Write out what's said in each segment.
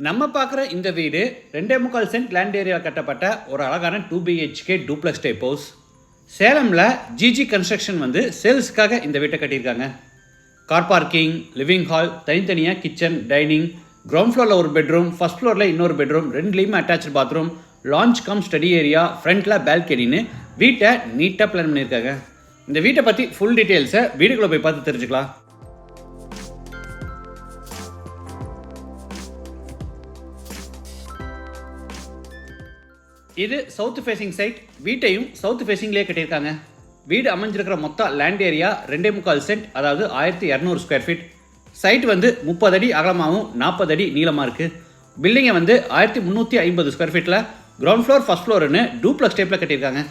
நம்ம பார்க்குற இந்த வீடு ரெண்டே முக்கால் சென்ட் லேண்ட் ஏரியா கட்டப்பட்ட ஒரு அழகான two BHK duplex type house சேலமில் GG construction வந்து சேல்ஸுக்காக இந்த வீட்டை கட்டியிருக்காங்க. கார் பார்க்கிங் லிவிங் ஹால் தனித்தனியாக கிச்சன் டைனிங் கிரவுண்ட் ஃப்ளோரில் ஒரு பெட்ரூம் ஃபஸ்ட் ஃப்ளோரில் இன்னொரு பெட்ரூம் ரெண்டுலேயுமே attach bathroom lounge cum study area ஃப்ரண்ட்டில் பால்கனின்னு வீட்டை நீட்டாக பிளான் பண்ணியிருக்காங்க. இந்த வீட்டை பற்றி ஃபுல் டீட்டெயில்ஸை வீடுக்குள்ளே போய் பார்த்து தெரிஞ்சுக்கலாம். இது சவுத் ஃபேசிங் சைட் வீட்டையும் சவுத் ஃபேசிங்லேயே கட்டியிருக்காங்க. வீடு அமைஞ்சிருக்கிற மொத்த லேண்ட் ஏரியா ரெண்டே முக்கால் சென்ட் அதாவது ஆயிரத்தி இரநூறு ஸ்கொயர் ஃபீட் சைட் வந்து முப்பது அடி அகலமாகவும் நாற்பது அடி நீளமாக இருக்குது பில்டிங்கை வந்து ஆயிரத்தி முந்நூற்றி ஐம்பது ஸ்கொயர் ஃபீட்டில் கிரவுண்ட் ஃப்ளோர் ஃபஸ்ட் ஃப்ளோர்னு டூப்ளக்ஸ் டைப்பில் கட்டியிருக்காங்க.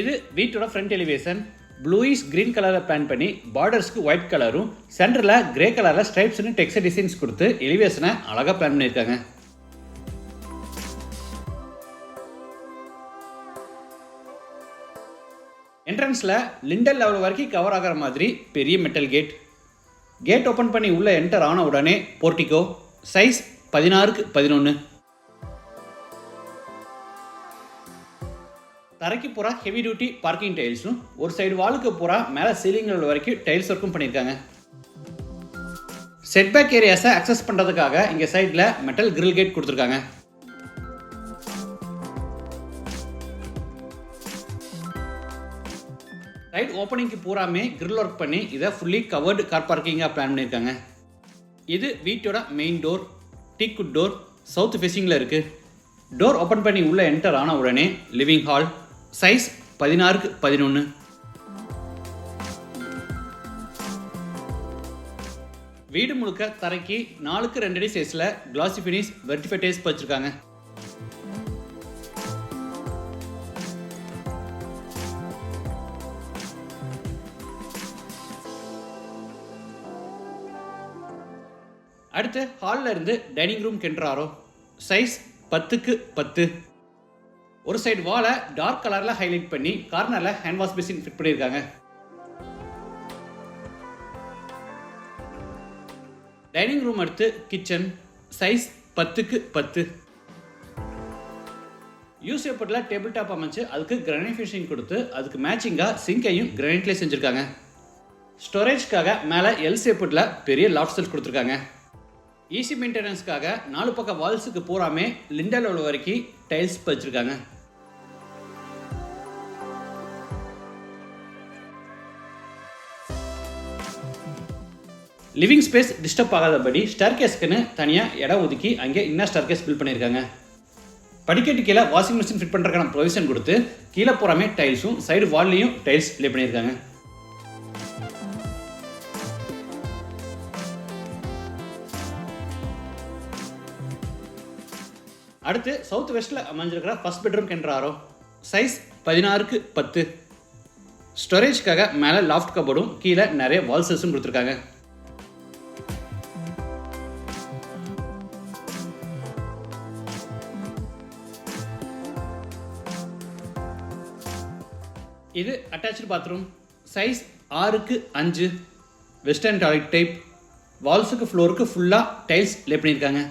இது வீட்டோட ஃப்ரண்ட் எலிவேஷன் ப்ளூயிஷ் கிரீன் கலரில் பிளான் பண்ணி பார்டர்ஸ்க்கு ஒயிட் கலரும் சென்டரில் கிரே கலரில் ஸ்ட்ரைப்ஸ்னு டெக்ஸ்ட் டிசைன்ஸ் கொடுத்து எலிவேஷனை அழகாக பிளான் பண்ணியிருக்காங்க. என்ட்ரன்ஸில் லிண்டல் லெவல் வரைக்கும் கவர் ஆகிற மாதிரி பெரிய மெட்டல் கேட் கேட் ஓப்பன் பண்ணி உள்ளே என்டர் ஆன உடனே போர்ட்டிகோ சைஸ் பதினாறுக்கு பதினொன்று தரைக்கு பூரா ஹெவி டியூட்டி பார்க்கிங் டைல்ஸும் ஒரு சைடு வாலுக்கு பூரா மேலே சீலிங்கள் வரைக்கும் டைல்ஸ் ஒர்க்கும் பண்ணியிருக்காங்க. செட்பேக் ஏரியாஸை அக்சஸ் பண்ணுறதுக்காக இங்கே சைடில் மெட்டல் கிரில் கேட் கொடுத்துருக்காங்க. ஓப்பனிங்க்கு பூராமே கிரில் ஒர்க் பண்ணி இதை ஃபுல்லி கவர்டு கார் பார்க்கிங்காக பிளான் பண்ணியிருக்காங்க. இது வீட்டோட main door teakwood door south ஃபேஸிங்கில் இருக்குது டோர் ஓப்பன் பண்ணி உள்ளே என்டர் ஆன உடனே லிவிங் ஹால் சைஸ் பதினாறுக்கு பதினொன்று வீடு முழுக்க தரைக்கு நாலுக்கு ரெண்டு அடி சைஸில் கிளாசி ஃபினிஷ் வெர்டிஃபை டேஸ் வச்சுருக்காங்க. அடுத்து ஹாலில் இருந்து டைனிங் ரூம் கென்றாரோ? சைஸ் பத்துக்கு பத்து. ஒரு சைடு வாலை டார்க் கலரில் ஹைலைட் பண்ணி கார்னரில் ஹேண்ட் வாஷ் மிஷின் ஃபிட் பண்ணியிருக்காங்க. டைனிங் ரூம் அடுத்து கிச்சன் சைஸ் பத்துக்கு பத்து. யூஸ் ஏப்பட்டில் டேபிள் டாப் அமைச்சு அதுக்கு கிரானைட் ஃபினிஷிங் கொடுத்து அதுக்கு மேட்சிங்காக சிங்கையும் கிரானைட்லேயே செஞ்சுருக்காங்க. ஸ்டோரேஜ்க்காக மேலே எல் சேப்பட்டில் பெரிய லாஃப்ட் செல் கொடுத்துருக்காங்க. ஈஸி மெயின்டெனன்ஸ்க்காக நாலு பக்கம் வால்ஸுக்கு பூராமே லிண்டல் உள்ள வரைக்கும் டைல்ஸ் பதிச்சிருக்காங்க. லிவிங் ஸ்பேஸ் டிஸ்டர்ப் ஆகாதபடி ஸ்டார்கேஸ்க்குன்னு தனியாக இடம் ஒதுக்கி அங்கே இன்னும் ஸ்டார்கேஸ் பில் பண்ணியிருக்காங்க. படிக்கட்டு கீழே வாஷிங் மிஷின் ஃபிட் பண்ணுறதுக்கான ப்ரொவிஷன் கொடுத்து கீழே போகிறாமே டைல்ஸும் சைடு வால்லையும் டைல்ஸ் ப்ளே பண்ணியிருக்காங்க. அடுத்து சவுத் வெஸ்ட்டில் அமைஞ்சிருக்கிற ஃபர்ஸ்ட் பெட்ரூம் கென்றாரோ சைஸ் பதினாறுக்கு பத்து. ஸ்டோரேஜ்க்காக மேலே லாஃப்ட் கபோர்டும் கீழே நிறைய வால்சஸும் கொடுத்துருக்காங்க. இது அட்டாச்சு பாத்ரூம் சைஸ் ஆறுக்கு அஞ்சு. வெஸ்டர்ன் டாய்லெட் டைப் வால்ஸுக்கு ஃப்ளோருக்கு ஃபுல்லாக டைல்ஸ் லே பண்ணியிருக்காங்க.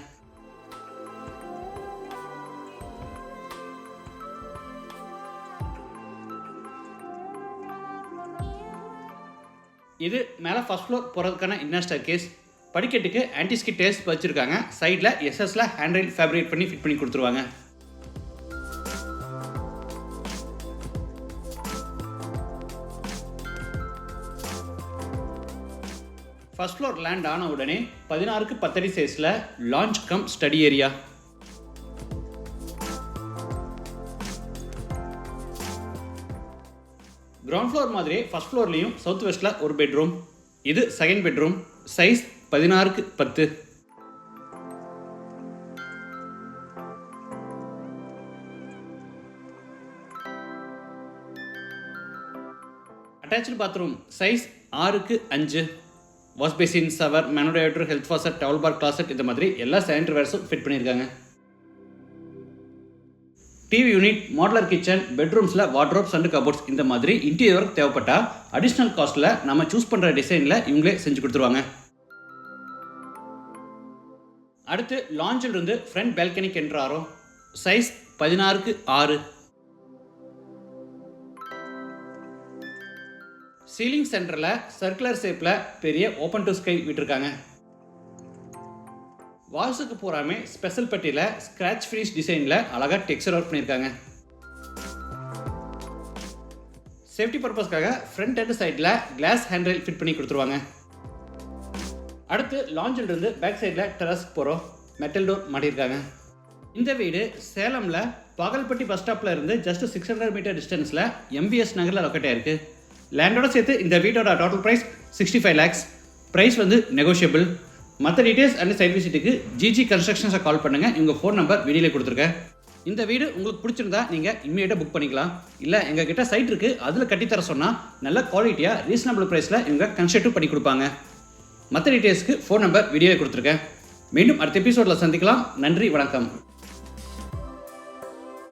இது மேலே ஃபர்ஸ்ட் ஃப்ளோர் போகிறதுக்கான இன்வெஸ்டர் கேஸ் படிக்கட்டுக்கு ஆன்டிஸ்கி டேஸ்ட் வச்சுருக்காங்க. சைடில் எஸ்எஸ்ல ஹேண்ட்ரைல் ஃபேப்ரிகேட் பண்ணி ஃபிட் பண்ணி கொடுத்துருவாங்க. ஃபஸ்ட் ஃப்ளோர் லேண்ட் ஆன உடனே பதினாறுக்கு பத்தடி சைஸில் lounge cum study area ground floor மாதிரியே ஃபஸ்ட் ஃப்ளோர்லேயும் சவுத் வெஸ்ட்டில் ஒரு பெட்ரூம் இது செகண்ட் பெட்ரூம் சைஸ் பதினாறுக்கு பத்து. அட்டாச்சு பாத்ரூம் சைஸ் ஆறுக்கு அஞ்சு. Wash basin shower மேனோடைட்டர் health faucet towel bar closet இந்த மாதிரி எல்லா சானிட்டரி வேர்ஸும் ஃபிட் பண்ணியிருக்காங்க. டிவி யூனிட் மாடலர் கிச்சன் பெட்ரூம்ஸில் வாட்ரோப்ஸ் அண்ட் கபோர்ட்ஸ் இந்த மாதிரி இன்டீரியர் ஒர்க் தேவைப்பட்டால் அடிஷ்னல் காஸ்ட்டில் நம்ம சூஸ் பண்ணுற டிசைனில் இவங்களே செஞ்சு கொடுத்துருவாங்க. அடுத்து லாஞ்சில் இருந்து ஃப்ரண்ட் பால்கனிக் என்றாரோ சைஸ் பதினாறுக்கு ஆறு. சீலிங் சென்டரில் சர்க்குலர் ஷேப்பில் பெரிய ஓப்பன் டு ஸ்கை விட்டுருக்காங்க. வால்ஸுக்கு பூராமே ஸ்பெஷல் பெட்டியில் ஸ்க்ராட்ச் ஃபினிஷ் டிசைனில் அழகாக டெக்ஸ்டர் ஒர்க் பண்ணியிருக்காங்க. சேஃப்டி பர்பஸ்க்காக ஃப்ரண்ட் அண்ட் சைடில் கிளாஸ் ஹேண்ட்ரைல் ஃபிட் பண்ணி கொடுத்துருவாங்க. அடுத்து லாஞ்சிலிருந்து பேக் சைடில் டெரஸ்க்கு போகிறோம் மெட்டல் டோர் மாட்டியிருக்காங்க. இந்த வீடு சேலமில் பாகல்பட்டி பஸ் ஸ்டாப்பில் இருந்து ஜஸ்ட் சிக்ஸ் ஹண்ட்ரட் மீட்டர் டிஸ்டன்ஸில் எம்பிஎஸ் நகரில் லொக்கேட் இருக்குது லேண்டோட சேர்த்து இந்த வீட்டோட total price sixty five lakhs price வந்து நெகோஷியபிள் மற்ற டீட்டெயில்ஸ் அண்ட் சைட் விசிட்டுக்கு ஜிஜி கன்ஸ்ட்ரக்ஷன்ஸை கால் பண்ணுங்கள் இவங்க ஃபோன் நம்பர் வெளியில் கொடுத்துருக்கேன். இந்த வீடு உங்களுக்கு பிடிச்சிருந்தா நீங்கள் இம்மீடியட்டாக புக் பண்ணிக்கலாம். இல்லை எங்கள் கிட்ட சைட் இருக்குது அதில் கட்டித்தர சொன்னால் நல்ல குவாலிட்டியாக ரீசனபிள் ப்ரைஸில் இவங்க கன்ஸ்ட்ரக்டிவ் பண்ணி கொடுப்பாங்க. மற்ற டீட்டெயில்ஸ்க்கு ஃபோன் நம்பர் வீடியோவில் கொடுத்துருக்கேன். மீண்டும் அடுத்த எபிசோடில் சந்திக்கலாம். நன்றி வணக்கம்.